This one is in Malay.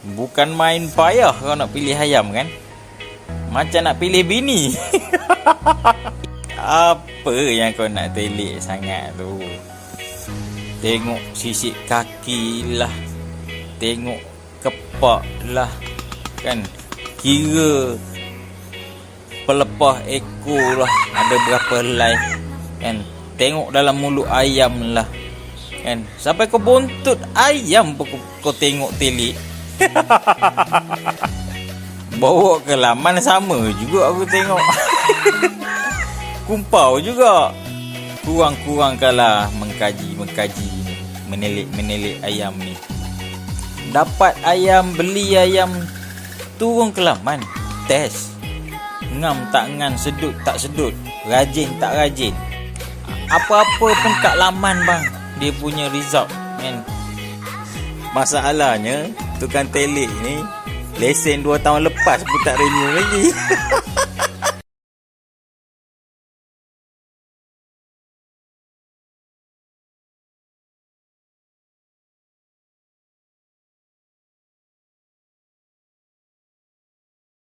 Bukan main payah kau nak pilih ayam kan? Macam nak pilih bini. Apa yang kau nak telik sangat tu? Tengok sisik kaki lah. Tengok kepak lah. Kan? Kira pelepah ekor lah. Ada berapa helai. Kan? Tengok dalam mulut ayam lah. Kan? Sampai kau buntut ayam pun kau tengok telik. Bawa ke laman sama juga aku tengok. Kumpau juga. Kurang-kurangkanlah mengkaji-mengkaji ni. Menelik-menelik ayam ni. Dapat ayam, beli ayam. Turun ke laman. Test. Ngam tak ngam, sedut tak sedut. Rajin tak rajin. Apa-apa pun kat laman bang. Dia punya result. Kan? Masalahnya, tukang telik ni lesen 2 tahun lepas pun tak renew lagi.